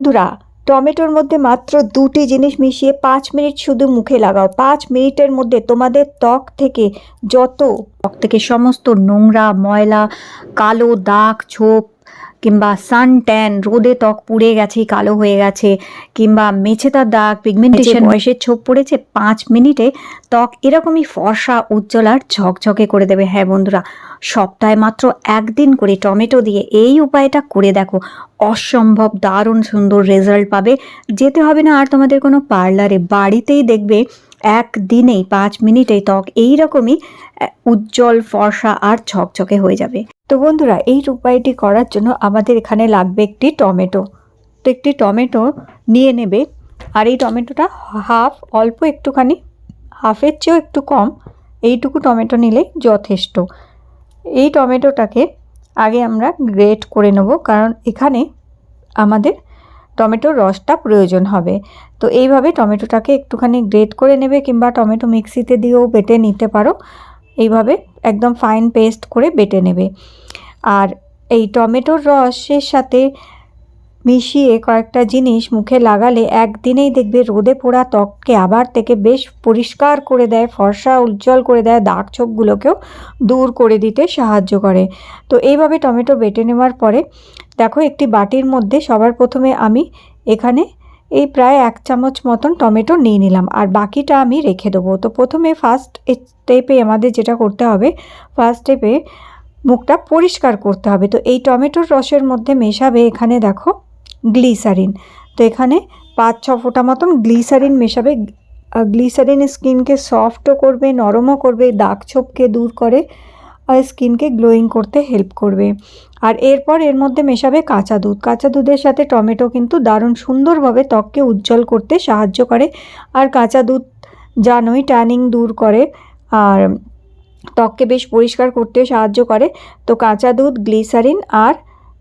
বন্ধুরা, টমেটোর মধ্যে মাত্র দুটি জিনিস মিশিয়ে পাঁচ মিনিট শুধু মুখে লাগাও। পাঁচ মিনিটের মধ্যে তোমাদের ত্বক থেকে যত ত্বক থেকে সমস্ত নোংরা, ময়লা, কালো দাগ, ছোপ কিংবা সান ট্যান রোদে ত্বক পুড়ে গেছে কালো হয়ে গেছে কিংবা মেছেতার দাগ পিগমেন্টেশন বয়সের ছোপ পড়েছে পাঁচ মিনিটে ত্বক এরকমই ফর্সা উজ্জ্বল আর ঝকঝকে করে দেবে। হ্যাঁ বন্ধুরা সপ্তাহে মাত্র একদিন করে টমেটো দিয়ে এই উপায়টা করে দেখো। অসম্ভব দারুণ সুন্দর রেজাল্ট পাবে। যেতে হবে না আর তোমাদের কোনো পার্লারে বাড়িতেই দেখবে একদিনেই পাঁচ মিনিটেই ত্বক এই রকমই উজ্জ্বল, ফর্সা আর ঝকঝকে হয়ে যাবে। তো বন্ধুরা, এই উপায়টি করার জন্য আমাদের এখানে লাগবে একটি টমেটো। তো একটি টমেটো নিয়ে নেবে, আর এই টমেটোটা হাফ, অল্প একটুখানি, হাফের চেয়েও একটু কম, এইটুকু টমেটো নিলেই যথেষ্ট। এই টমেটোটাকে আগে আমরা গ্রেট করে নেব, কারণ এখানে আমাদের টমেটোর রসটা প্রয়োজন হবে। তো এইভাবে টমেটোটাকে একটুখানি গ্রেট করে নেবে কিংবা টমেটো মিক্সিতে দিয়েও বেটে নিতে পারো। এইভাবে একদম ফাইন পেস্ট করে বেটে নেবে। আর এই টমেটোর রসের সাথে মিশিয়ে কয়েকটা জিনিস মুখে লাগালে একদিনেই দেখবে রোদে পোড়া ত্বককে আবার থেকে বেশ পরিষ্কার করে দেয়, ফর্সা, উজ্জ্বল করে দেয়, দাগ ছোপগুলোকেও দূর করে দিতে সাহায্য করে। তো এইভাবে টমেটো বেটে নেওয়ার পরে দেখো, একটি বাটির মধ্যে সবার প্রথমে আমি এখানে এই প্রায় এক চামচ মতন টমেটো নিয়ে নিলাম আর বাকিটা আমি রেখে দেবো। তো প্রথমে ফার্স্ট স্টেপে আমাদের যেটা করতে হবে ফার্স্ট স্টেপে মুখটা পরিষ্কার করতে হবে। তো এই টমেটোর রসের মধ্যে মেশাবে এখানে দেখো গ্লিসারিন তো এখানে পাঁচ ছ ফোঁটা মতন গ্লিসারিন মেশাবে। গ্লিসারিন স্কিনকে সফটও করবে, নরমও করবে, দাগ ছোপকে দূর করে। স্কিনকে গ্লোয়িং করতে হেল্প করবে। আর এরপর এর মধ্যে মেশাবে কাঁচা দুধ। কাঁচা দুধের সাথে টমেটো কিন্তু দারুণ সুন্দরভাবে ত্বককে উজ্জ্বল করতে সাহায্য করে। আর কাঁচা দুধ জানোই ট্যানিং দূর করে আর ত্বককে বেশ পরিষ্কার করতে সাহায্য করে। তো কাঁচা দুধ, গ্লিসারিন আর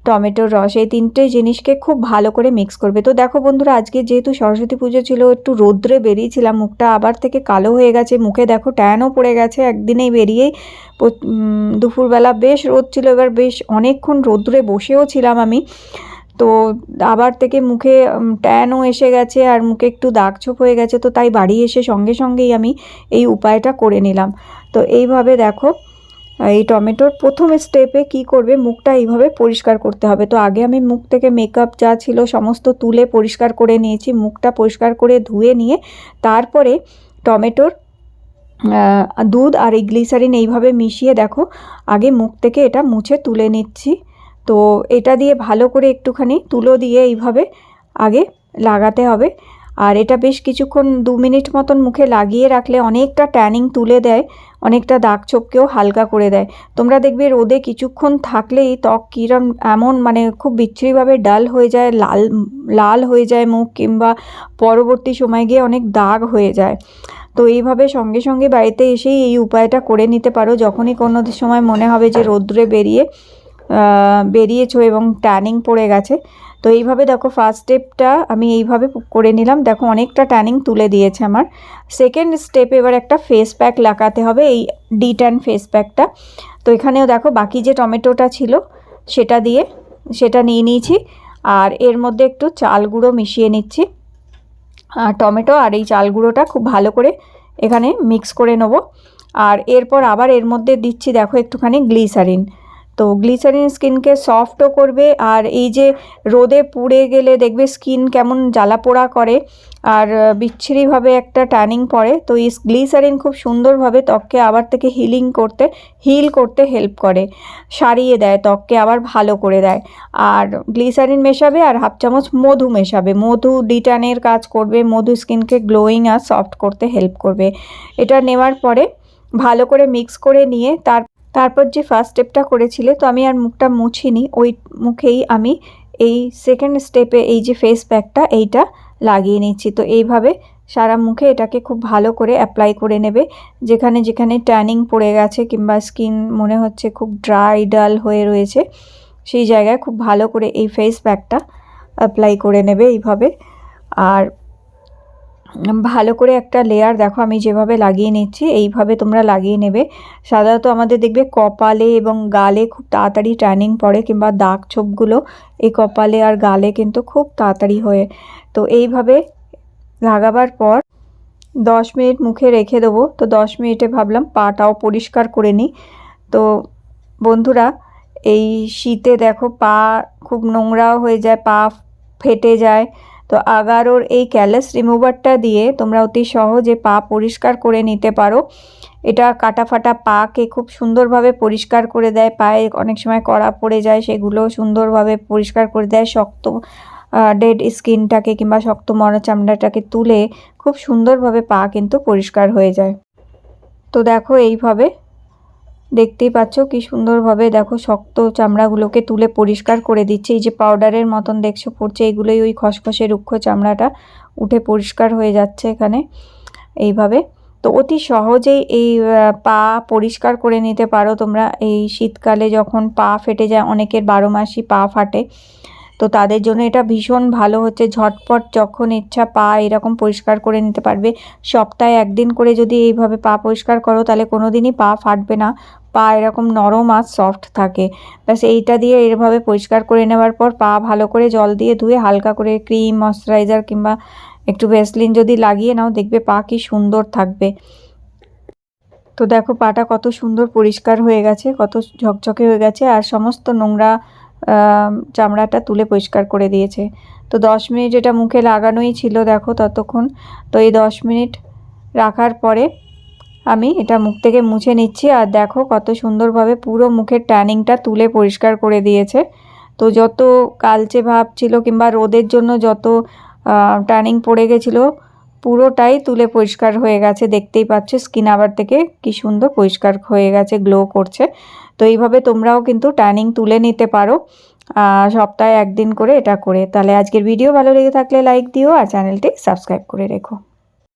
টমেটোর রস এই তিনটে জিনিসকে খুব ভালো করে মিক্স করবে। তো দেখো বন্ধুরা আজকে যেহেতু সরস্বতী পুজো ছিল একটু রোদ্রে বেরিয়েছিলাম মুখটা আবার থেকে কালো হয়ে গেছে মুখে দেখো ট্যানও পড়ে গেছে একদিনেই উম, দুপুরবেলা বেশ রোদ ছিল এবার বেশ অনেকক্ষণ রোদ্রে বসেও ছিলাম আমি। তো আবার থেকে মুখে ট্যানও এসে গেছে আর মুখে একটু দাগ ছোপ হয়ে গেছে তো তাই বাড়ি এসে সঙ্গে সঙ্গেই আমি এই উপায়টা করে নিলাম। তো এইভাবে দেখো এই টমেটোর প্রথম স্টেপে কি করবে? মুখটা এইভাবে পরিষ্কার করতে হবে। তো আগে আমি মুখ থেকে মেকআপ যা ছিল সমস্ত তুলে পরিষ্কার করে নিয়েছি। মুখটা পরিষ্কার করে ধুয়ে নিয়ে তারপরে টমেটোর দুধ আর এই গ্লিসারিন এইভাবে মিশিয়ে দেখো, আগে মুখ থেকে এটা মুছে তুলে নিচ্ছি। তো এটা দিয়ে ভালো করে একটুখানি তুলো দিয়ে এইভাবে আগে লাগাতে হবে। আর এটা বেশ কিছুক্ষণ দু মিনিট মতন মুখে লাগিয়ে রাখলে অনেকটা ট্যানিং তুলে দেয়, অনেকটা দাগ ছোপকেও হালকা করে দেয়। তোমরা দেখবে রোদে কিছুক্ষণ থাকলেই ত্বক কীরম এমন মানে খুব বিচ্ছিরিভাবে ডাল হয়ে যায়, লাল লাল হয়ে যায় মুখ কিংবা পরবর্তী সময় গিয়ে অনেক দাগ হয়ে যায়। তো এইভাবে সঙ্গে সঙ্গে বাড়িতে এসেই এই উপায়টা করে নিতে পারো। যখনই কোনো সময় মনে হবে যে রোদ্রে বেরিয়ে বেরিয়েছো এবং ট্যানিং পড়ে গেছে তো এইভাবে দেখো ফার্স্ট স্টেপটা আমি এইভাবে করে নিলাম। দেখো অনেকটা ট্যানিং তুলে দিয়েছে আমার। সেকেন্ড স্টেপ এবার একটা ফেস প্যাক লাগাতে হবে, এই ডি ট্যান ফেস প্যাকটা তো এখানেও দেখো বাকি যে টমেটোটা ছিল, সেটা দিয়ে, সেটা নিয়ে নিয়েছি। আর এর মধ্যে একটু চাল গুঁড়ো মিশিয়ে নিচ্ছি। আর টমেটো আর এই চাল গুঁড়োটা খুব ভালো করে এখানে মিক্স করে নেব। আর এরপর আবার এর মধ্যে দিচ্ছি, দেখো একটুখানি গ্লিসারিন তো গ্লিসারিন স্কিনকে সফটও করবে আর এই যে রোদে পুড়ে গেলে দেখবে স্কিন কেমন জ্বালা পোড়া করে আর বিচ্ছিরিভাবে একটা ট্যানিং পড়ে তো এই গ্লিসারিন খুব সুন্দরভাবে ত্বককে আবার থেকে হিলিং করতে হিল করতে হেল্প করে। সারিয়ে দেয়, ত্বককে আবার ভালো করে দেয়। আর গ্লিসারিন মেশাবে আর হাফ চামচ মধু মেশাবে। মধু ডিটানের কাজ করবে, মধু স্কিনকে গ্লোয়িং আর সফট করতে হেল্প করবে। এটা নেওয়ার পরে ভালো করে মিক্স করে নিয়ে তার তারপর যে ফার্স্ট স্টেপটা করেছিলে, তো আমি আর মুখটা মুছিনি। ওই মুখেই আমি এই সেকেন্ড স্টেপে এই যে ফেস প্যাকটা এইটা লাগিয়ে নিচ্ছি। তো এইভাবে সারা মুখে এটাকে খুব ভালো করে অ্যাপ্লাই করে নেবে। যেখানে যেখানে ট্যানিং পড়ে গেছে কিংবা স্কিন মনে হচ্ছে খুব ড্রাই ডাল হয়ে রয়েছে, সেই জায়গায় খুব ভালো করে এই ফেস প্যাকটা অ্যাপ্লাই করে নেবে এইভাবে। আর ভালো করে একটা লেয়ার দেখো, আমি যেভাবে লাগিয়ে নিচ্ছি, এইভাবে তোমরা লাগিয়ে নেবে। সাধারণত আমাদের দেখবে কপালে এবং গালে খুব তাড়াতাড়ি ট্যানিং পড়ে, কিংবা দাগ ছোপগুলো এই কপালে আর গালে কিন্তু খুব তাড়াতাড়ি হয়ে। তো এইভাবে লাগাবার পর দশ মিনিট মুখে রেখে দেবো। তো দশ মিনিটে ভাবলাম পাটাও পরিষ্কার করে নিই। তো বন্ধুরা, এই শীতে দেখো পা খুব নোংরাও হয়ে যায়, পা ফেটে যায়। তো আগারোর এই ক্যালাস রিমুভারটা দিয়ে তোমরা অতি সহজে পা পরিষ্কার করে নিতে পারো। এটা কাটা ফাটা পাকে খুব সুন্দরভাবে পরিষ্কার করে দেয়, পায়ে অনেক সময় কড়া পড়ে যায় সেগুলো সুন্দরভাবে পরিষ্কার করে দেয়, শক্ত ডেড স্কিনটাকে কিংবা শক্ত মরা চামড়াটাকে তুলে খুব সুন্দরভাবে পা কিন্তু পরিষ্কার হয়ে যায়। তো দেখো এইভাবে দেখতেই পাচ্ছ কি সুন্দরভাবে দেখো শক্ত চামড়াগুলোকে তুলে পরিষ্কার করে দিচ্ছে। এই যে পাউডারের মতন দেখছ পড়ছে এইগুলোই ওই খসখসে রুক্ষ চামড়াটা উঠে পরিষ্কার হয়ে যাচ্ছে এখানে এইভাবে। তো অতি সহজেই এই পা পরিষ্কার করে নিতে পারো তোমরা। এই শীতকালে যখন পা ফেটে যায়, অনেকের বারো মাসই পা ফাটে। তো তাদের জন্য এটা ভীষণ ভালো হচ্ছে। ঝটপট যখন ইচ্ছা পা এরকম পরিষ্কার করে নিতে পারবে। সপ্তাহে একদিন করে যদি এইভাবে পা পরিষ্কার করো, তাহলে কোনো দিনই পা ফাটবে না। পা এরকম নরম আর সফট থাকে। ব্যাস, এইটা দিয়ে এরভাবে পরিষ্কার করে নেওয়ার পর পা ভালো করে জল দিয়ে ধুয়ে হালকা করে ক্রিম, ময়শ্চারাইজার কিংবা একটু ভেসলিন যদি লাগিয়ে নাও, দেখবে পা কি সুন্দর থাকবে। তো দেখো, পাটা কত সুন্দর পরিষ্কার হয়ে গেছে, কত ঝকঝকে হয়ে গেছে। আর সমস্ত নোংরা চামড়াটা তুলে পরিষ্কার করে দিয়েছে। তো দশ মিনিট এটা মুখে লাগানোই ছিল, দেখো ততক্ষণ। তো এই দশ মিনিট রাখার পরে আমি এটা মুখ থেকে মুছে নিচ্ছি আর দেখো কত সুন্দরভাবে পুরো মুখের ট্যানিংটা তুলে পরিষ্কার করে দিয়েছে। তো যত কালচে ভাব ছিল কিংবা রোদের জন্য যত ট্যানিং পড়ে গেছিল পুরোটাই তুলে পরিষ্কার হয়ে গেছে, দেখতেই পাচ্ছ স্কিন আবার থেকে কি সুন্দর পরিষ্কার হয়ে গেছে গ্লো করছে। তো এইভাবে তোমরাও কিন্তু ট্যানিং তুলে নিতে পারো সপ্তাহে একদিন করে এটা করে। তাহলে আজকের ভিডিও ভালো লেগে থাকলে লাইক দিও আর চ্যানেলটি সাবস্ক্রাইব করে রেখো।